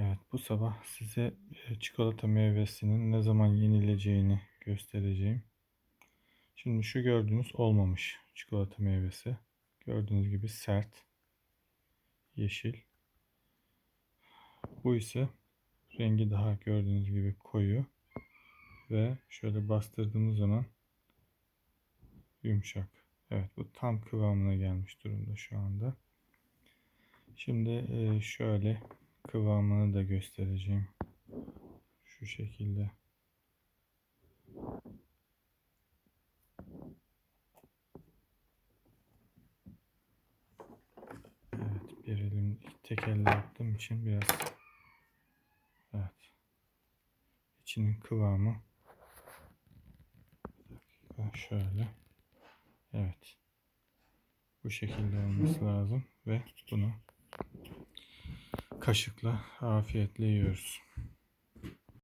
Evet, bu sabah size e, çikolata meyvesinin ne zaman yenileceğini göstereceğim. Şimdi şu gördüğünüz olmamış çikolata meyvesi. Gördüğünüz gibi sert, yeşil. Bu ise rengi daha gördüğünüz gibi koyu ve şöyle bastırdığımız zaman yumuşak. Evet, bu tam kıvamına gelmiş durumda şu anda. Şimdi e, şöyle kıvamını da göstereceğim. Şu şekilde. Evet, bir elim tek elle yaptığım için biraz evet. İçinin kıvamı şöyle. Evet. Bu şekilde olması lazım ve bunu kaşıkla afiyetle yiyoruz.